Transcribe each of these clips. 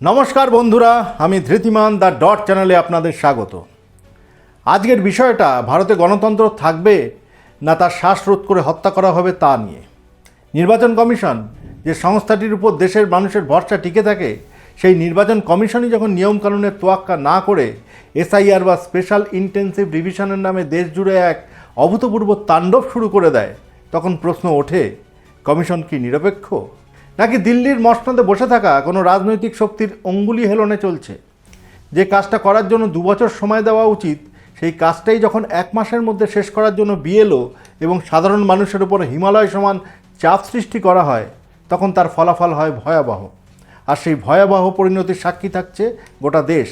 নমস্কার বন্ধুরা, আমি ধৃতিমান দ্য ডট চ্যানেলে আপনাদের স্বাগত। আজকের বিষয়টা, ভারতে গণতন্ত্র থাকবে না তার শ্বাসরোধ করে হত্যা করা হবে তা নিয়ে। নির্বাচন কমিশন যে সংস্থাটির উপর দেশের মানুষের ভরসা টিকে থাকে, সেই নির্বাচন কমিশনই যখন নিয়মকানুনের তোয়াক্কা না করে এসআইআর বা স্পেশাল ইন্টেন্সিভ রিভিশনের নামে দেশ জুড়ে এক অভূতপূর্ব তাণ্ডব শুরু করে দেয়, তখন প্রশ্ন ওঠে, কমিশন কি নিরপেক্ষ? নাকি দিল্লির মসনদে বসে থাকা কোনো রাজনৈতিক শক্তির অঙ্গুলি হেলনে চলছে? যে কাজটা করার জন্য দু বছর সময় দেওয়া উচিত, সেই কাজটাই যখন এক মাসের মধ্যে শেষ করার জন্য বিএলও এবং সাধারণ মানুষের উপর হিমালয় সমান চাপ সৃষ্টি করা হয়, তখন তার ফলাফল হয় ভয়াবহ। আর সেই ভয়াবহ পরিণতির সাক্ষী থাকছে গোটা দেশ।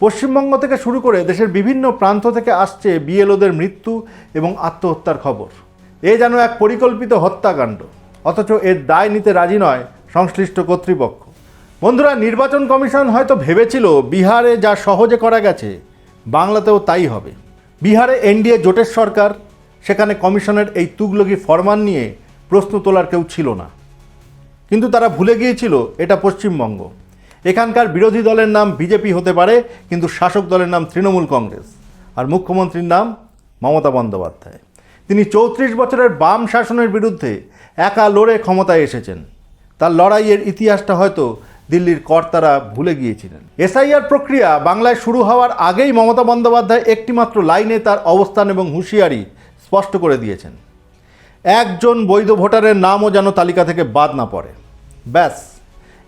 পশ্চিমবঙ্গ থেকে শুরু করে দেশের বিভিন্ন প্রান্ত থেকে আসছে বিএলওদের মৃত্যু এবং আত্মহত্যার খবর। এ যেন এক পরিকল্পিত হত্যাকাণ্ড। অথচ এর দায় নিতে রাজি নয় সংশ্লিষ্ট কর্তৃপক্ষ। বন্ধুরা, নির্বাচন কমিশন হয়তো ভেবেছিল বিহারে যা সহজে করা গেছে, বাংলাতেও তাই হবে। বিহারে এনডিএ জোটের সরকার, সেখানে কমিশনের এই তুগলকি ফরমান নিয়ে প্রশ্ন তোলার কেউ ছিল না। কিন্তু তারা ভুলে গিয়েছিল এটা পশ্চিমবঙ্গ। এখানকার বিরোধী দলের নাম বিজেপি হতে পারে, কিন্তু শাসক দলের নাম তৃণমূল কংগ্রেস। আর মুখ্যমন্ত্রীর নাম মমতা বন্দ্যোপাধ্যায়। তিনি চৌত্রিশ বছরের বাম শাসনের বিরুদ্ধে একা লড়ে ক্ষমতায় এসেছেন। তার লড়াইয়ের ইতিহাসটা হয়তো দিল্লির কর্তারা ভুলে গিয়েছিলেন। এসআইআর প্রক্রিয়া বাংলায় শুরু হওয়ার আগেই মমতা বন্দ্যোপাধ্যায় একটিমাত্র লাইনে তার অবস্থান এবং হুঁশিয়ারি স্পষ্ট করে দিয়েছেন। একজন বৈধ ভোটারের নামও যেন তালিকা থেকে বাদ না পড়ে। ব্যাস,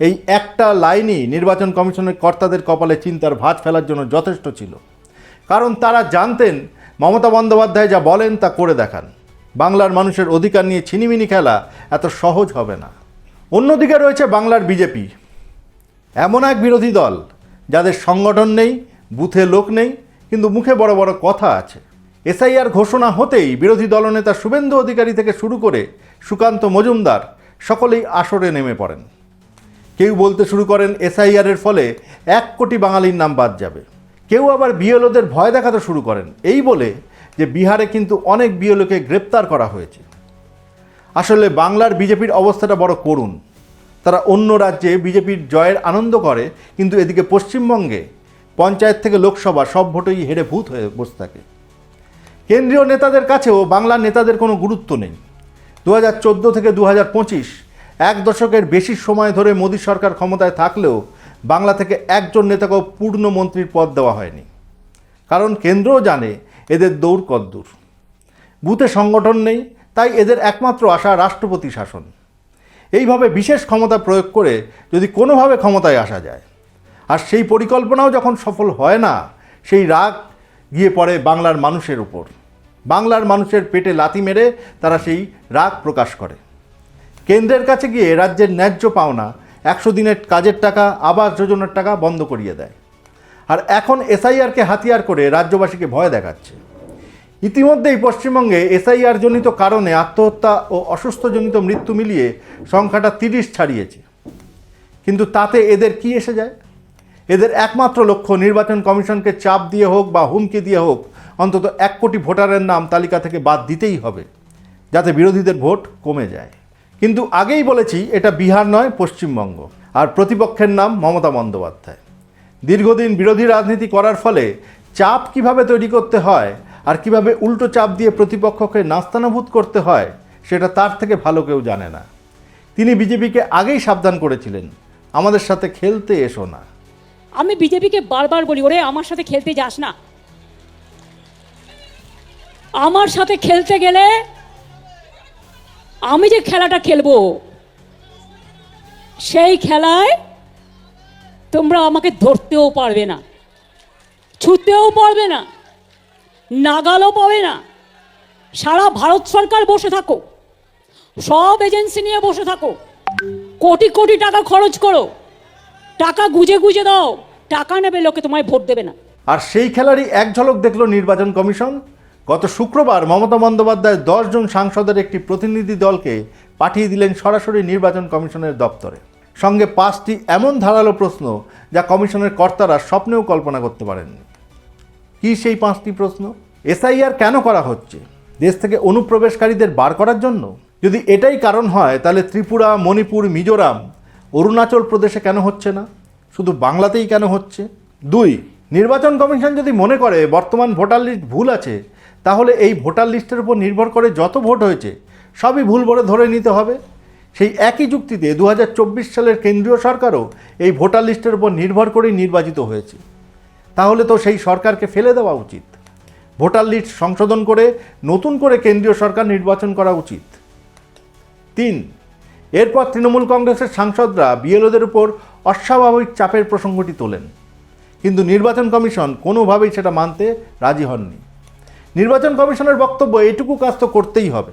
এই একটা লাইনই নির্বাচন কমিশনের কর্তাদের কপালে চিন্তার ভাঁজ ফেলার জন্য যথেষ্ট ছিল। কারণ তারা জানতেন মমতা বন্দ্যোপাধ্যায় যা বলেন তা করে দেখান। বাংলার মানুষের অধিকার নিয়ে ছিনিমিনি খেলা এত সহজ হবে না। অন্যদিকে রয়েছে বাংলার বিজেপি। এমন এক বিরোধী দল, যাদের সংগঠন নেই, বুথে লোক নেই, কিন্তু মুখে বড় বড় কথা আছে। এসআইআর ঘোষণা হতেই বিরোধী দলনেতা শুভেন্দু অধিকারী থেকে শুরু করে সুকান্ত মজুমদার সকলেই আসরে নেমে পড়েন। কেউ বলতে শুরু করেন এসআইআরের ফলে এক কোটি বাঙালির নাম বাদ যাবে। কেউ আবার বিএলওদের ভয় দেখাতে শুরু করেন। এই বলে যে বিহারে কিন্তু অনেক বিএলওকে গ্রেপ্তার করা হয়েছে। আসলে বাংলার বিজেপির অবস্থাটা বড় করুণ। তারা অন্য রাজ্যে বিজেপির জয়ের আনন্দ করে, কিন্তু এদিকে পশ্চিমবঙ্গে পঞ্চায়েত থেকে লোকসভা সব ভোটেই হেরে ভূত হয়ে বসে থাকে। কেন্দ্রীয় নেতাদের কাছেও বাংলার নেতাদের কোনো গুরুত্ব নেই। দু হাজার চোদ্দ থেকে দু এক দশকের বেশি সময় ধরে মোদী সরকার ক্ষমতায় থাকলেও বাংলা থেকে একজন নেতাকেও পূর্ণ মন্ত্রীর পদ দেওয়া হয়নি। কারণ কেন্দ্রও জানে এদের দৌড় কদ্দূর। বুথে সংগঠন নেই, তাই এদের একমাত্র আশা রাষ্ট্রপতি শাসন। এইভাবে বিশেষ ক্ষমতা প্রয়োগ করে যদি কোনোভাবে ক্ষমতায় আসা যায়, আর সেই পরিকল্পনাও যখন সফল হয় না, সেই রাগ গিয়ে পড়ে বাংলার মানুষের উপর। বাংলার মানুষের পেটে লাথি মেরে তারা সেই রাগ প্রকাশ করে। কেন্দ্রের কাছে গিয়ে রাজ্যের ন্যায্য পাওনা একশো দিনের কাজের টাকা, আবাস যোজনার টাকা বন্ধ করিয়ে দেয়। আর এখন এসআইআরকে হাতিয়ার করে রাজ্যবাসীকে ভয় দেখাচ্ছে। ইতিমধ্যেই পশ্চিমবঙ্গে এসআইআর জনিত কারণে আত্মহত্যা ও অসুস্থজনিত মৃত্যু মিলিয়ে সংখ্যাটা তিরিশ ছাড়িয়েছে। কিন্তু তাতে এদের কি এসে যায়? এদের একমাত্র লক্ষ্য নির্বাচন কমিশনকে চাপ দিয়ে হোক বা হুমকি দিয়ে হোক, অন্তত এক কোটি ভোটারের নাম তালিকা থেকে বাদ দিতেই হবে, যাতে বিরোধীদের ভোট কমে যায়। কিন্তু আগেই বলেছি, এটা বিহার নয়, পশ্চিমবঙ্গ। আর প্রতিপক্ষের নাম মমতা বন্দ্যোপাধ্যায়। দীর্ঘদিন বিরোধী রাজনীতি করার ফলে চাপ কীভাবে তৈরি করতে হয় আর কীভাবে উল্টো চাপ দিয়ে প্রতিপক্ষকে নাস্তানাভূত করতে হয়, সেটা তার থেকে ভালো কেউ জানে না। তিনি বিজেপিকে আগেই সাবধান করেছিলেন, আমাদের সাথে খেলতে এসো না। আমি বিজেপিকে বারবার বলি, ওরে, আমার সাথে খেলতে যাস না। আমার সাথে খেলতে গেলে আমি যে খেলাটা খেলব, সেই খেলায় তোমরা আমাকে ধরতেও পারবে না, ছুতেও পারবে না, নাগালও পাবে না। সারা ভারত সরকার বসে থাকো, সব এজেন্সি নিয়ে বসে থাকো, কোটি কোটি টাকা খরচ করো, টাকা গুজে গুজে দাও, টাকা নেবে লোকে, তোমায় ভোট দেবে না। আর সেই খেলারই এক ঝলক দেখল নির্বাচন কমিশন। গত শুক্রবার মমতা বন্দ্যোপাধ্যায় দশজন সাংসদের একটি প্রতিনিধি দলকে পাঠিয়ে দিলেন সরাসরি নির্বাচন কমিশনের দপ্তরে। সঙ্গে পাঁচটি এমন ধারালো প্রশ্ন যা কমিশনের কর্তারা স্বপ্নেও কল্পনা করতে পারেননি। কি সেই পাঁচটি প্রশ্ন? এসআইআর কেন করা হচ্ছে? দেশ থেকে অনুপ্রবেশকারীদের বার করার জন্য? যদি এটাই কারণ হয়, তাহলে ত্রিপুরা, মণিপুর, মিজোরাম অরুণাচল প্রদেশে কেন হচ্ছে না? শুধু বাংলাতেই কেন হচ্ছে? দুই, নির্বাচন কমিশন যদি মনে করে বর্তমান ভোটার লিস্ট ভুল আছে তাহলে এই ভোটার লিস্টের উপর নির্ভর করে যত ভোট হয়েছে, সবই ভুল বলে ধরে নিতে হবে। সেই একই যুক্তিতে দু হাজার চব্বিশ সালের কেন্দ্রীয় সরকারও এই ভোটার লিস্টের উপর নির্ভর করেই নির্বাচিত হয়েছে। তাহলে তো সেই সরকারকে ফেলে দেওয়া উচিত। ভোটার লিস্ট সংশোধন করে নতুন করে কেন্দ্রীয় সরকার নির্বাচন করা উচিত। তিন, এরপর তৃণমূল কংগ্রেসের সাংসদরা বিএলওদের উপর অস্বাভাবিক চাপের প্রসঙ্গটি তোলেন। কিন্তু নির্বাচন কমিশন কোনোভাবেই সেটা মানতে রাজি হননি। নির্বাচন কমিশনের বক্তব্য এটুকু কাজ তো করতেই হবে।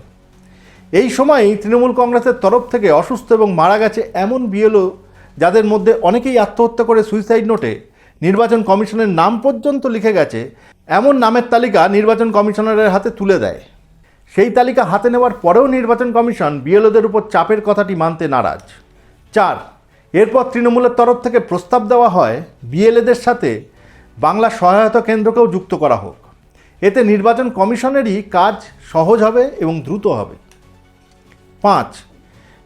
এই সময়ই তৃণমূল কংগ্রেসের তরফ থেকে অসুস্থ এবং মারা গেছে এমন বিএলও যাদের মধ্যে অনেকেই আত্মহত্যা করে সুইসাইড নোটে নির্বাচন কমিশনের নাম পর্যন্ত লিখে গেছে, এমন নামের তালিকা নির্বাচন কমিশনারের হাতে তুলে দেয়। সেই তালিকা হাতে নেওয়ার পরেও নির্বাচন কমিশন বিএলওদের উপর চাপের কথাটি মানতে নারাজ। চার, এরপর তৃণমূলের তরফ থেকে প্রস্তাব দেওয়া হয়, বিএলএদের সাথে বাংলা সহায়তা কেন্দ্রকেও যুক্ত করা হোক। এতে নির্বাচন কমিশনেরই কাজ সহজ হবে এবং দ্রুত হবে। পাঁচ,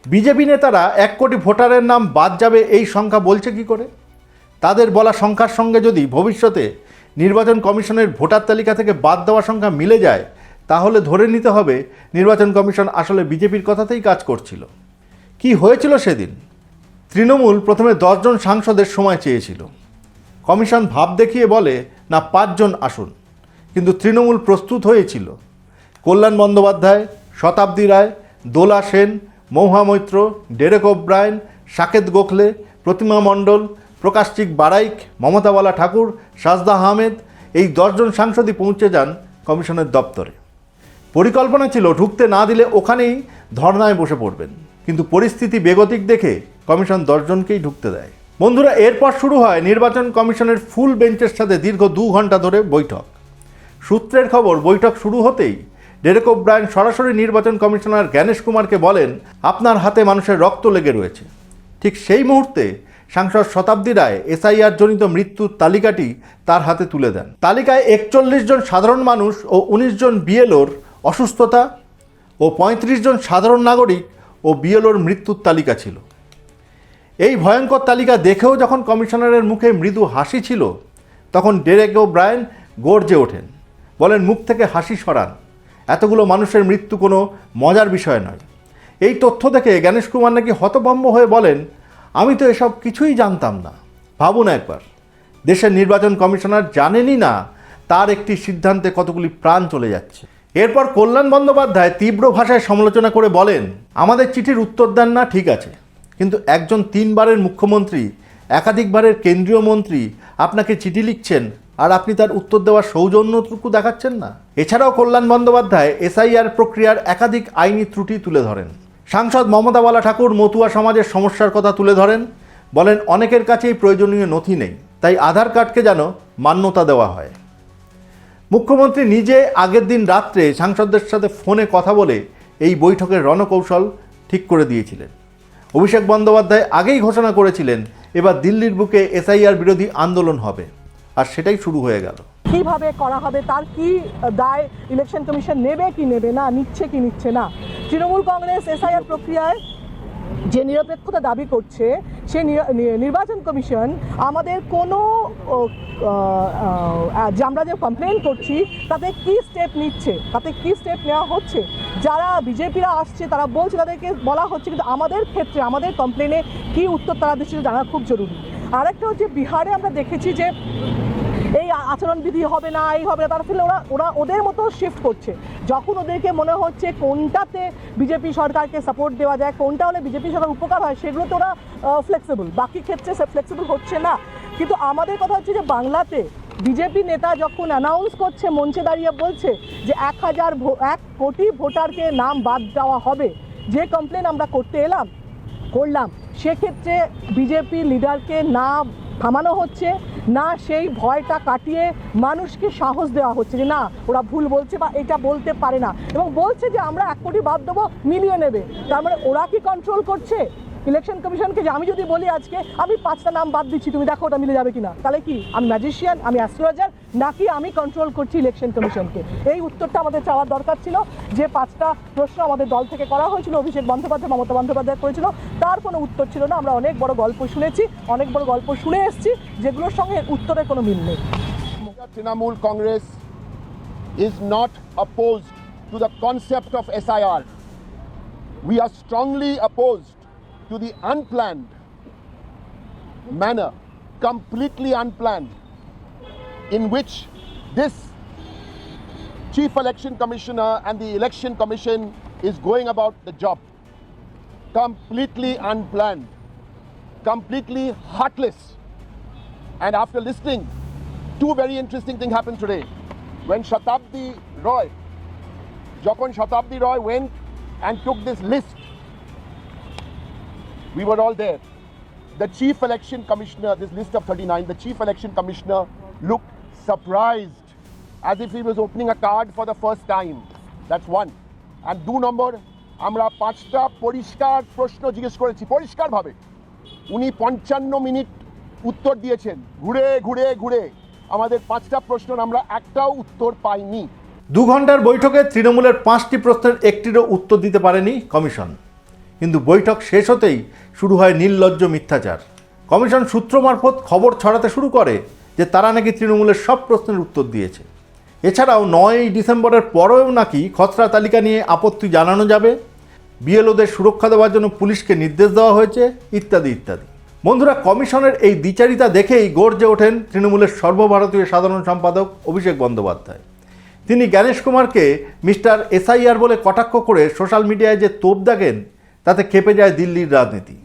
বিজেপি নেতারা এক কোটি ভোটারের নাম বাদ যাবে এই সংখ্যা বলছে কি করে? তাদের বলা সংখ্যার সঙ্গে যদি ভবিষ্যতে নির্বাচন কমিশনের ভোটার তালিকা থেকে বাদ দেওয়া সংখ্যা মিলে যায়, তাহলে ধরে নিতে হবে নির্বাচন কমিশন আসলে বিজেপির কথাতেই কাজ করছিল। কি হয়েছিল সেদিন? তৃণমূল প্রথমে দশজন সাংসদের সময় চেয়েছিল। কমিশন ভাব দেখিয়ে বলে, না, পাঁচজন আসুন। কিন্তু তৃণমূল প্রস্তুত হয়েছিল। কল্যাণ বন্দ্যোপাধ্যায়, শতাব্দী রায়, দোলা সেন, মৌহা মৈত্র, ডেরেক ওব্রায়ন সাকেত গোখলে, প্রতিমা মণ্ডল প্রকাশচিক বারাইক মমতাওয়ালা ঠাকুর, সাজদা আহমেদ, এই দশজন সাংসদই পৌঁছে যান কমিশনের দপ্তরে। পরিকল্পনা ছিল ঢুকতে না দিলে ওখানেই ধর্নায় বসে পড়বেন। কিন্তু পরিস্থিতি বেগতিক দেখে কমিশন দশজনকেই ঢুকতে দেয়। বন্ধুরা, এরপর শুরু হয় নির্বাচন কমিশনের ফুল বেঞ্চের সাথে দীর্ঘ দু ঘণ্টা ধরে বৈঠক। সূত্রের খবর, বৈঠক শুরু হতেই ডেরেক ওব্রায়ন সরাসরি নির্বাচন কমিশনার জ্ঞানেশ কুমারকে বলেন, আপনার হাতে মানুষের রক্ত লেগে রয়েছে। ঠিক সেই মুহূর্তে সাংসদ শতাব্দী রায় এসআইআর জনিত মৃত্যুর তালিকাটি তার হাতে তুলে দেন। তালিকায় একচল্লিশ জন সাধারণ মানুষ ও উনিশ জন বিএলওর অসুস্থতা ও পঁয়ত্রিশ জন সাধারণ নাগরিক ও বিএলওর মৃত্যুর তালিকা ছিল। এই ভয়ঙ্কর তালিকা দেখেও যখন কমিশনারের মুখে মৃদু হাসি ছিল, তখন ডেরেক ও ব্রায়ান গর্জে ওঠেন। বলেন, মুখ থেকে হাসি সরান এতগুলো মানুষের মৃত্যু কোনো মজার বিষয় নয়। এই তথ্য দেখে জ্ঞানেশ কুমার নাকি হতভম্ব হয়ে বলেন, আমি তো এসব কিছুই জানতাম না। ভাবুন একবার, দেশের নির্বাচন কমিশনার জানেনই না তার একটি সিদ্ধান্তে কতগুলি প্রাণ চলে যাচ্ছে। এরপর কল্যাণ বন্দ্যোপাধ্যায় তীব্র ভাষায় সমালোচনা করে বলেন, আমাদের চিঠির উত্তর দেন না, ঠিক আছে। কিন্তু একজন তিনবারের মুখ্যমন্ত্রী, একাধিকবারের কেন্দ্রীয় মন্ত্রী আপনাকে চিঠি লিখছেন আর আপনি তার উত্তর দেওয়ার সৌজন্যটুকু দেখাচ্ছেন না। এছাড়াও কল্যাণ বন্দ্যোপাধ্যায় এসআইআর প্রক্রিয়ার একাধিক আইনি ত্রুটি তুলে ধরেন। সাংসদ মমতাওয়ালা ঠাকুর মতুয়া সমাজের সমস্যার কথা তুলে ধরেন। বলেন, অনেকের কাছেই প্রয়োজনীয় নথি নেই, তাই আধার কার্ডকে যেন মান্যতা দেওয়া হয়। মুখ্যমন্ত্রী নিজে আগের দিন রাত্রে সাংসদদের সাথে ফোনে কথা বলে এই বৈঠকের রণকৌশল ঠিক করে দিয়েছিলেন। অভিষেক বন্দ্যোপাধ্যায় আগেই ঘোষণা করেছিলেন, এবার দিল্লির বুকে এসআইআর বিরোধী আন্দোলন হবে। আর সেটাই শুরু হয়ে গেল। কীভাবে করা হবে, তার কি দায় ইলেকশন কমিশন নেবে কি নেবে না, নিচ্ছে কি নিচ্ছে না? তৃণমূল কংগ্রেস এসআইআর প্রক্রিয়ায় যে নিরপেক্ষতা দাবি করছে, সে নির্বাচন কমিশন আমাদের কোনো যে আমরা যে কমপ্লেন করছি, তাতে কি স্টেপ নিচ্ছে? তাতে কি স্টেপ নেওয়া হচ্ছে? যারা বিজেপিরা আসছে, তারা বলছে তাদেরকে বলা হচ্ছে, কিন্তু আমাদের ক্ষেত্রে, আমাদের কমপ্লেনে কি উত্তর তারা দিচ্ছে জানা খুব জরুরি। আরেকটা হচ্ছে বিহারে আমরা দেখেছি যে এই আচরণবিধি হবে না, এই হবে না, তার ফলে ওরা ওরা ওদের মতো শিফট করছে। যখন ওদেরকে মনে হচ্ছে কোনটাতে বিজেপি সরকারকে সাপোর্ট দেওয়া যায়, কোনটা হলে বিজেপি সরকার উপকার হয়, সেগুলোতে ওরা ফ্লেক্সিবল বাকি ক্ষেত্রে সে ফ্লেক্সিবল হচ্ছে না। কিন্তু আমাদের কথা হচ্ছে যে বাংলাতে বিজেপি নেতা যখন অ্যানাউন্স করছে, মঞ্চে দাঁড়িয়ে বলছে যে এক হাজার এক কোটি ভোটারকে নাম বাদ দেওয়া হবে, যে কমপ্লেন আমরা করতে এলাম, করলাম সেক্ষেত্রে বিজেপি লিডারকে না থামানো হচ্ছে, না সেই ভয়টা কাটিয়ে মানুষকে সাহস দেওয়া হচ্ছে যে না, ওরা ভুল বলছে বা এটা বলতে পারে না। এবং বলছে যে আমরা এক কোটি বাদ দেবো, মিলিয়ে নেবে। তার মানে ওরা কি কন্ট্রোল করছে? ইলেকশন কমিশনকে যে আমি যদি বলি আজকে, আমি পাঁচটা নাম বাদ দিচ্ছি, তুমি দেখো ওটা মিলে যাবে কিনা। তাহলে কি? আমি ম্যাজিশিয়ান আমি অ্যাস্ট্রোলজার নাকি আমি কন্ট্রোল করছি ইলেকশন কমিশনকে? এই উত্তরটা আমাদের চাওয়ার দরকার ছিল। যে পাঁচটা প্রশ্ন আমাদের দল থেকে করা হয়েছিল অভিষেক বন্দ্যোপাধ্যায় মমতা বন্দ্যোপাধ্যায় করেছিল তার কোনো উত্তর ছিল না। আমরা অনেক বড় গল্প শুনেছি অনেক বড় গল্প শুনে এসেছি যেগুলোর সঙ্গে উত্তরের কোনো মিল নেই। Trinamool Congress is not opposed to the concept of SIR. We are strongly opposed to the unplanned manner, completely unplanned, in which this Chief Election Commissioner and the Election Commission is going about the job. Completely unplanned, completely heartless. And after listening two very interesting things happened today. When Shatabdi Roy, Jokon Shatabdi Roy went and took this list, we were all there. The chief election commissioner, this list of 39, the chief election commissioner looked surprised as if he was opening a card for the first time. That's one. And দু নম্বর, আমরা পাঁচটা পরিষ্কার প্রশ্ন জিজ্ঞেস করেছি। পরিষ্কারভাবে। উনি পঞ্চান্ন মিনিট উত্তর দিয়েছেন। ঘুরে ঘুরে ঘুরে। আমাদের পাঁচটা প্রশ্নের আমরা একটাও উত্তর পাইনি। দু ঘণ্টার বৈঠকে তৃণমূলের পাঁচটি প্রশ্নের একটিরও উত্তর দিতে পারেনি কমিশন। কিন্তু বৈঠক শেষ হতেই শুরু হয় নির্লজ্জ মিথ্যাচার। কমিশন সূত্র মারফত খবর ছড়াতে শুরু করে যে তারা নাকি তৃণমূলের সব প্রশ্নের উত্তর দিয়েছে। এছাড়াও নয়ই ডিসেম্বরের পরেও নাকি খসড়া তালিকা নিয়ে আপত্তি জানানো যাবে। বিএলওদের সুরক্ষা দেওয়ার জন্য পুলিশকে নির্দেশ দেওয়া হয়েছে, ইত্যাদি ইত্যাদি। বন্ধুরা, কমিশনের এই দ্বিচারিতা দেখেই গর্জে ওঠেন তৃণমূলের সর্বভারতীয় সাধারণ সম্পাদক অভিষেক বন্দ্যোপাধ্যায়। তিনি জ্ঞানেশ কুমারকে মিস্টার এসআইআর বলে কটাক্ষ করে সোশ্যাল মিডিয়ায় যে তোপ দেখেন, তাতে খেপে যায় দিল্লির রাজনীতি।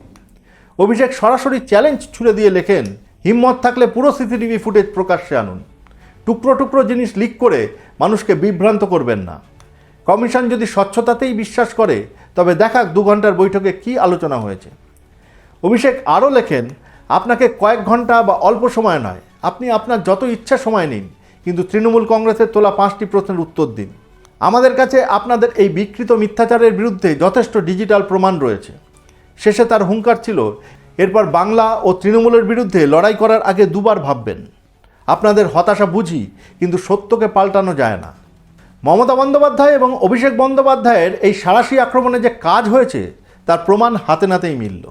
অভিষেক সরাসরি চ্যালেঞ্জ ছুড়ে দিয়ে লেখেন হিম্মত থাকলে পুরো সিসিটিভি ফুটেজ প্রকাশ্যে আনুন। টুকরো টুকরো জিনিস লিক করে মানুষকে বিভ্রান্ত করবেন না। কমিশন যদি স্বচ্ছতাতেই বিশ্বাস করে, তবে দেখাক দু ঘণ্টার বৈঠকে কী আলোচনা হয়েছে। অভিষেক আরও লেখেন, আপনাকে কয়েক ঘণ্টা বা অল্প সময় নয়, আপনি আপনার যত ইচ্ছা সময় নিন, কিন্তু তৃণমূল কংগ্রেসের তোলা পাঁচটি প্রশ্নের উত্তর দিন। আমাদের কাছে আপনাদের এই বিকৃত মিথ্যাচারের বিরুদ্ধে যথেষ্ট ডিজিটাল প্রমাণ রয়েছে। শেষে তার হুঙ্কার ছিল এরপর বাংলা ও তৃণমূলের বিরুদ্ধে লড়াই করার আগে দুবার ভাববেন। আপনাদের হতাশা বুঝি, কিন্তু সত্যকে পাল্টানো যায় না। মমতা বন্দ্যোপাধ্যায় এবং অভিষেক বন্দ্যোপাধ্যায়ের এই সাঁড়াশি আক্রমণে যে কাজ হয়েছে, তার প্রমাণ হাতে নাতেই মিলল।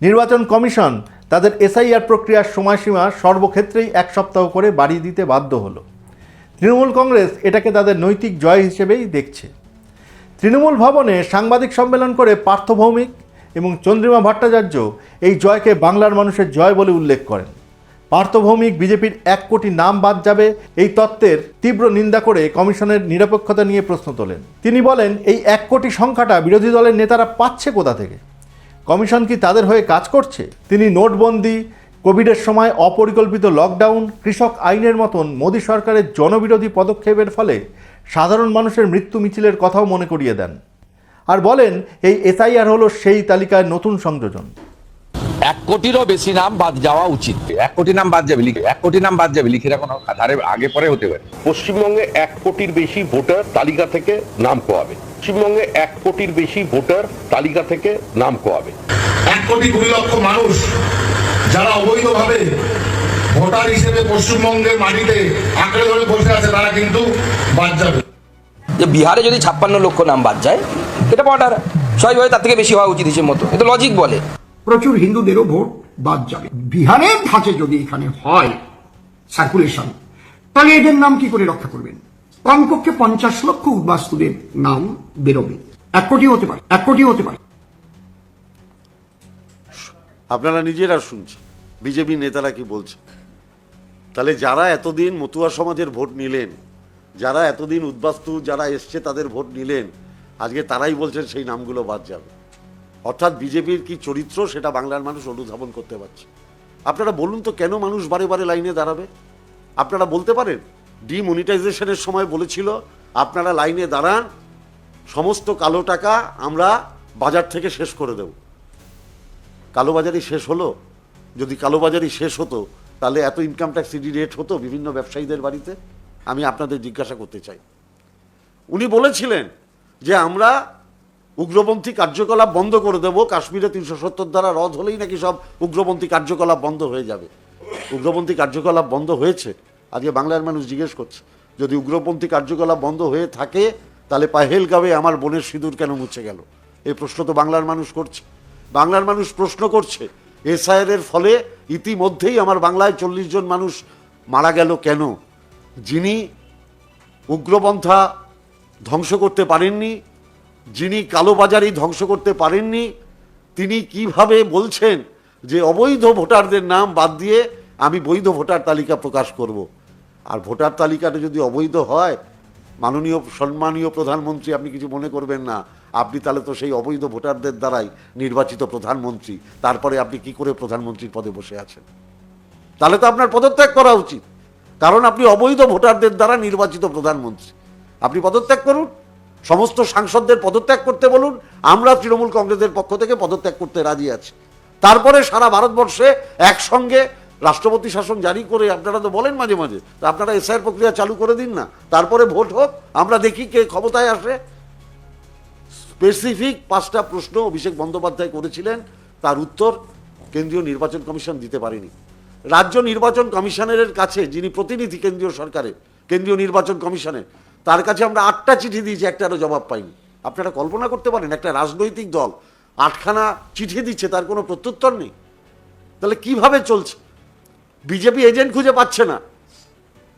নির্বাচন কমিশন তাদের এসআইআর প্রক্রিয়ার সময়সীমা সর্বক্ষেত্রেই এক সপ্তাহ করে বাড়িয়ে দিতে বাধ্য হলো। তৃণমূল কংগ্রেস এটাকে তাদের নৈতিক জয় হিসেবেই দেখছে। তৃণমূল ভবনে সাংবাদিক সম্মেলন করে পার্থ ভৌমিক এবং চন্দ্রিমা ভট্টাচার্য এই জয়কে বাংলার মানুষের জয় বলে উল্লেখ করেন। পার্থভৌমিক বিজেপির এক কোটি নাম বাদ যাবে এই তত্ত্বের তীব্র নিন্দা করে কমিশনের নিরপেক্ষতা নিয়ে প্রশ্ন তোলেন। তিনি বলেন, এই এক কোটি সংখ্যাটা বিরোধী দলের নেতারা পাচ্ছে কোথা থেকে? কমিশন কি তাদের হয়ে কাজ করছে? তিনি নোটবন্দি, কোভিডের সময় অপরিকল্পিত লকডাউন, কৃষক আইনের মতন মোদী সরকারের জনবিরোধী পদক্ষেপের ফলে সাধারণ মানুষের মৃত্যু মিছিলের কথাও মনে করিয়ে দেন। আর বলেন এই এসআইআর হলো সেই তালিকায় নতুন সংযোজন। এক কোটিরও বেশি নাম বাদ যাওয়া উচিত। এক কোটি নাম বাদ যাবে লিখে এক কোটি নাম বাদ যাবে লিখে রাখুন ধারে আগে পরে হতে পারে। পশ্চিমবঙ্গে এক কোটির বেশি ভোটার তালিকা থেকে নাম কোয়াবে। পশ্চিমবঙ্গে এক কোটির বেশি ভোটার তালিকা থেকে নাম কোয়াবে। এক কোটি কুড়ি লক্ষ মানুষ যারা অবৈধভাবে ভোটার হিসেবে পশ্চিমবঙ্গের মাটিতে আঁকড়ে ধরে বসে আছে তারা কিন্তু বাদ যাবে। যে বিহারে যদি ছাপ্পান্ন লক্ষ নাম বাদ যায় এটা বর্ডার স্বাভাবিকভাবে তার থেকে বেশি হওয়া উচিত হিসেবে মতো। এটা লজিক বলে। প্রচুর হিন্দুদেরও ভোট বাদ যাবে। বিহারের ধাঁচে যদি এখানে হয় সার্কুলেশন তাহলে এদের নাম কি করে রক্ষা করবেন? কমপক্ষে পঞ্চাশ লক্ষ উদ্বাস্তুদের নাম বেরোবে। এক কোটি হতে পারে এক কোটি হতে পারে। আপনারা নিজেরা শুনছেন বিজেপি নেতারা কি বলছে? তাহলে যারা এতদিন মতুয়া সমাজের ভোট নিলেন যারা এতদিন উদ্বাস্তু যারা এসছে তাদের ভোট নিলেন আজকে তারাই বলছেন সেই নামগুলো বাদ যাবে। অর্থাৎ বিজেপির কি চরিত্র সেটা বাংলার মানুষ অনুধাবন করতে পারছে। আপনারা বলুন তো কেন মানুষ বারে বারে লাইনে দাঁড়াবে? আপনারা বলতে পারেন ডিমনিটাইজেশনের সময় বলেছিল, আপনারা লাইনে দাঁড়ান, সমস্ত কালো টাকা আমরা বাজার থেকে শেষ করে দেব। কালোবাজারি শেষ হলো? যদি কালোবাজারি শেষ হতো, তাহলে এত ইনকাম ট্যাক্স রেট হতো বিভিন্ন ব্যবসায়ীদের বাড়িতে? আমি আপনাদের জিজ্ঞাসা করতে চাই। উনি বলেছিলেন যে আমরা উগ্রপন্থী কার্যকলাপ বন্ধ করে দেবো, কাশ্মীরে তিনশো সত্তর দ্বারা রদ হলেই নাকি সব উগ্রপন্থী কার্যকলাপ বন্ধ হয়ে যাবে। উগ্রপন্থী কার্যকলাপ বন্ধ হয়েছে? আজকে বাংলার মানুষ জিজ্ঞেস করছে, যদি উগ্রপন্থী কার্যকলাপ বন্ধ হয়ে থাকে, তাহলে পাহেলগাঁওয়ে আমার বোনের সিঁদুর কেন মুছে গেল? এই প্রশ্ন তো বাংলার মানুষ করছে। বাংলার মানুষ প্রশ্ন করছে, এসআইআর এর ফলে ইতিমধ্যেই আমার বাংলায় চল্লিশ জন মানুষ মারা গেল কেন? যিনি উগ্রপন্থা ধ্বংস করতে পারেননি, যিনি কালোবাজারি ধ্বংস করতে পারেননি, তিনি কীভাবে বলছেন যে অবৈধ ভোটারদের নাম বাদ দিয়ে আমি বৈধ ভোটার তালিকা প্রকাশ করব? আর ভোটার তালিকাটা যদি অবৈধ হয়, মাননীয়, সম্মানীয় প্রধানমন্ত্রী, আপনি কিছু মনে করবেন না। আপনি তাহলে তো সেই অবৈধ ভোটারদের দ্বারাই নির্বাচিত প্রধানমন্ত্রী। তারপরে আপনি কি করে প্রধানমন্ত্রীর পদে বসে আছেন? তাহলে তো আপনার পদত্যাগ করা উচিত। কারণ আপনি অবৈধ ভোটারদের দ্বারা নির্বাচিত প্রধানমন্ত্রী। আপনি পদত্যাগ করুন। সমস্ত সাংসদদের পদত্যাগ করতে বলুন। আমরা তৃণমূল কংগ্রেসের পক্ষ থেকে পদত্যাগ করতে রাজি আছি। তারপরে সারা ভারতবর্ষে একসঙ্গে রাষ্ট্রপতি শাসন জারি করে আপনারা তো বলেন মাঝে মাঝে আপনারা এসআইয়ের প্রক্রিয়া চালু করে দিন না। তারপরে ভোট হোক, আমরা দেখি কে ক্ষমতায় আসে। স্পেসিফিক পাঁচটা প্রশ্ন অভিষেক বন্দ্যোপাধ্যায় করেছিলেন, তার উত্তর কেন্দ্রীয় নির্বাচন কমিশন দিতে পারেনি। রাজ্য নির্বাচন কমিশনারের কাছে যিনি প্রতিনিধি কেন্দ্রীয় সরকারের কেন্দ্রীয় নির্বাচন কমিশনের তার কাছে আমরা আটটা চিঠি দিয়েছি একটারও জবাব পাইনি। আপনারা কল্পনা করতে পারেন, একটা রাজনৈতিক দল আটখানা চিঠি দিচ্ছে, তার কোনো প্রত্যুত্তর নেই। তাহলে কীভাবে চলছে? বিজেপি এজেন্ট খুঁজে পাচ্ছে না।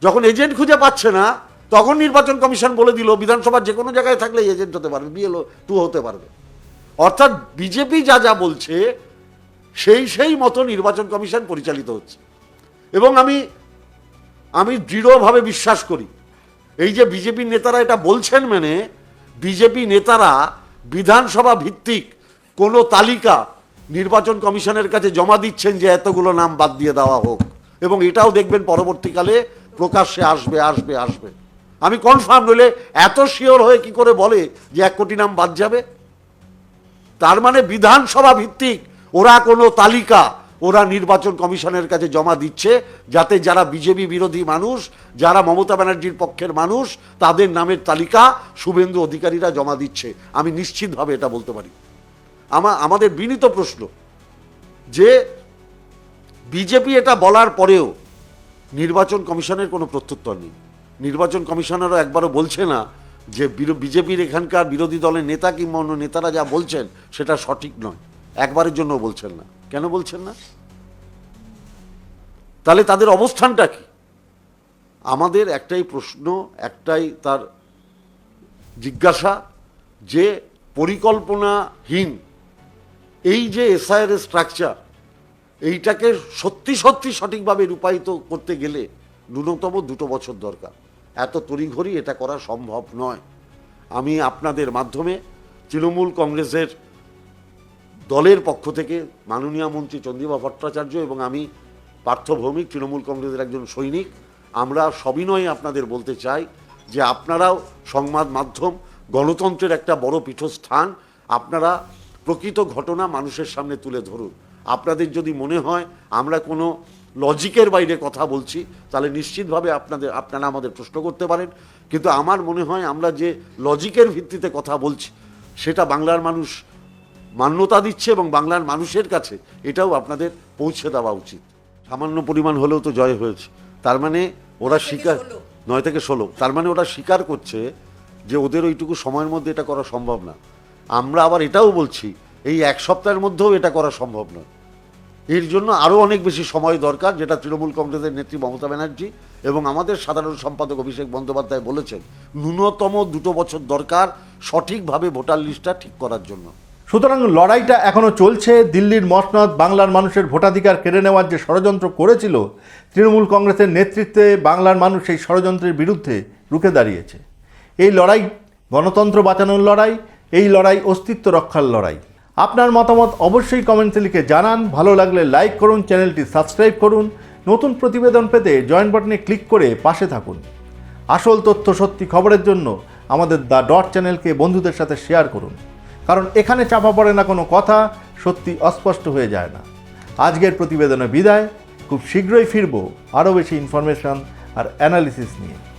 যখন এজেন্ট খুঁজে পাচ্ছে না, তখন নির্বাচন কমিশন বলে দিল, বিধানসভার যে কোনো জায়গায় থাকলে এজেন্ট হতে পারবে, বিএলও টু হতে পারবে। অর্থাৎ বিজেপি যা যা বলছে, সেই সেই মতো নির্বাচন কমিশন পরিচালিত হচ্ছে। এবং আমি আমি দৃঢ়ভাবে বিশ্বাস করি এই যে বিজেপি নেতারা এটা বলছেন মানে বিজেপি নেতারা বিধানসভা ভিত্তিক কোনো তালিকা নির্বাচন কমিশনের কাছে জমা দিচ্ছেন যে এতগুলো নাম বাদ দিয়ে দেওয়া হোক। এবং এটাও দেখবেন পরবর্তীকালে প্রকাশ্যে আসবে আসবে আসবে। আমি কনফার্ম নইলে এত শিওর হয়ে কি করে বলে যে এক কোটি নাম বাদ যাবে? তার মানে বিধানসভা ভিত্তিক ওরা কোনো তালিকা ওরা নির্বাচন কমিশনের কাছে জমা দিচ্ছে যাতে যারা বিজেপি বিরোধী মানুষ, যারা মমতা ব্যানার্জির পক্ষের মানুষ, তাদের নামের তালিকা শুভেন্দু অধিকারীরা জমা দিচ্ছে। আমি নিশ্চিতভাবে এটা বলতে পারি। আমা আমাদের বিনীত প্রশ্ন যে বিজেপি এটা বলার পরেও নির্বাচন কমিশনের কোনো প্রত্যুত্তর নেই। নির্বাচন কমিশনারও একবারও বলছে না যে বিজেপির এখানকার বিরোধী দলের নেতা কিংবা অন্য নেতারা যা বলছেন সেটা সঠিক নয়। একবারের জন্য বলছেন না। কেন বলছেন না? তাহলে তাদের অবস্থানটা কি? আমাদের একটাই প্রশ্ন, একটাই তার জিজ্ঞাসা যে পরিকল্পনাহীন। এই যে এসআইআর স্ট্রাকচার এইটাকে সত্যি সত্যি সঠিকভাবে রূপায়িত করতে গেলে ন্যূনতম দুটো বছর দরকার। এত তড়িঘড়ি এটা করা সম্ভব নয়। আমি আপনাদের মাধ্যমে তৃণমূল কংগ্রেসের দলের পক্ষ থেকে মাননীয় মন্ত্রী চন্দ্রিমা ভট্টাচার্য এবং আমি পার্থ ভৌমিক, তৃণমূল কংগ্রেসের একজন সৈনিক, আমরা সবিনয়ে আপনাদের বলতে চাই যে আপনারাও সংবাদ মাধ্যম, গণতন্ত্রের একটা বড় পীঠস্থান, আপনারা প্রকৃত ঘটনা মানুষের সামনে তুলে ধরুন। আপনাদের যদি মনে হয় আমরা কোনো লজিকের বাইরে কথা বলছি, তাহলে নিশ্চিতভাবে আপনাদের, আপনারা আমাদের প্রশ্ন করতে পারেন। কিন্তু আমার মনে হয় আমরা যে লজিকের ভিত্তিতে কথা বলছি, সেটা বাংলার মানুষ মান্যতা দিচ্ছে এবং বাংলার মানুষের কাছে এটাও আপনাদের পৌঁছে দেওয়া উচিত। সামান্য পরিমাণ হলেও তো জয় হয়েছে। তার মানে ওরা স্বীকার নয় থেকে ষোলো। তার মানে ওরা স্বীকার করছে যে ওদের ওইটুকু সময়ের মধ্যে এটা করা সম্ভব না। আমরা আবার এটাও বলছি এই এক সপ্তাহের মধ্যেও এটা করা সম্ভব নয়। এর জন্য আরও অনেক বেশি সময় দরকার যেটা তৃণমূল কংগ্রেসের নেত্রী মমতা ব্যানার্জি এবং আমাদের সাধারণ সম্পাদক অভিষেক বন্দ্যোপাধ্যায় বলেছেন ন্যূনতম দুটো বছর দরকার সঠিকভাবে ভোটার লিস্টটা ঠিক করার জন্য। সুতরাং লড়াইটা এখনও চলছে। দিল্লির মসনদ, বাংলার মানুষের ভোটাধিকার কেড়ে নেওয়ার যে ষড়যন্ত্র করেছিল, তৃণমূল কংগ্রেসের নেতৃত্বে বাংলার মানুষ এই ষড়যন্ত্রের বিরুদ্ধে রুখে দাঁড়িয়েছে। এই লড়াই গণতন্ত্র বাঁচানোর লড়াই, এই লড়াই অস্তিত্ব রক্ষার লড়াই। আপনার মতামত অবশ্যই কমেন্টে লিখে জানান। ভালো লাগলে লাইক করুন, চ্যানেলটি সাবস্ক্রাইব করুন। নতুন প্রতিবেদন পেতে জয়েন বাটনে ক্লিক করে পাশে থাকুন। আসল তথ্য সত্যি খবরের জন্য আমাদের দ্য ডট চ্যানেলকে বন্ধুদের সাথে শেয়ার করুন। কারণ এখানে চাপা পড়ে না কোনো কথা, সত্যি অস্পষ্ট হয়ে যায় না। আজকের প্রতিবেদনে বিদায়। খুব শীঘ্রই ফিরব। আরও বেশি ইনফরমেশন আর অ্যানালিসিস নিয়ে।